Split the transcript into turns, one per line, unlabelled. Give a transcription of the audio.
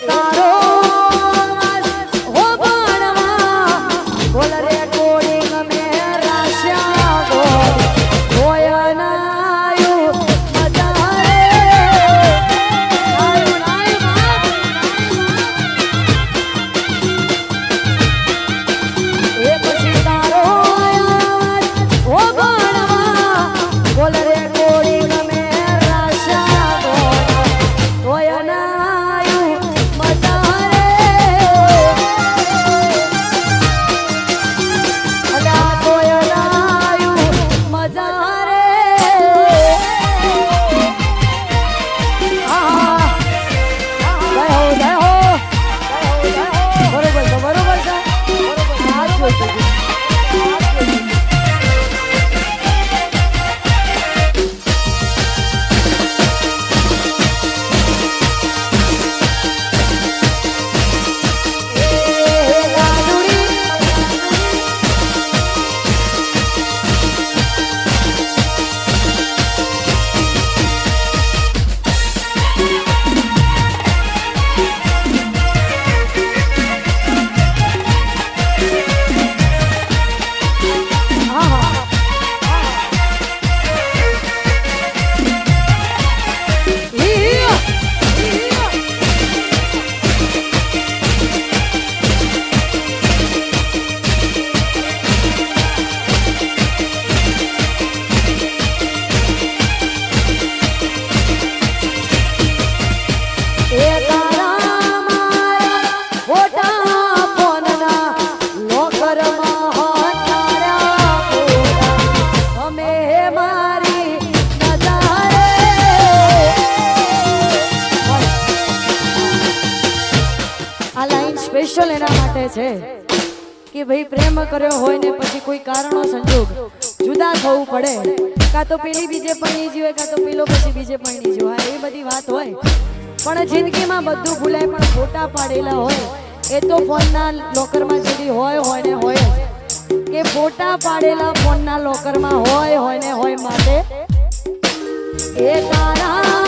તારો હો સ્પેશિયલ એના માટે છે કે ભાઈ પ્રેમ કર્યો હોય ને પછી કોઈ કારણો સંજોગ જુદા થવું પડે. કાં તો પેલી બીજે પરણી જીવે, કાં તો પેલો પછી બીજે પરણી જીવે. એ બધી વાત હોય. પણ જિંદગીમાં બધું ભૂલાય, પણ ફોટા પાડેલા હોય, એ તો ફોનના લોકરમાં જેવી હોય હોય ને હોય કે ફોટા પાડેલા ફોનના લોકરમાં હોય હોય ને હોય માટે. એ તારા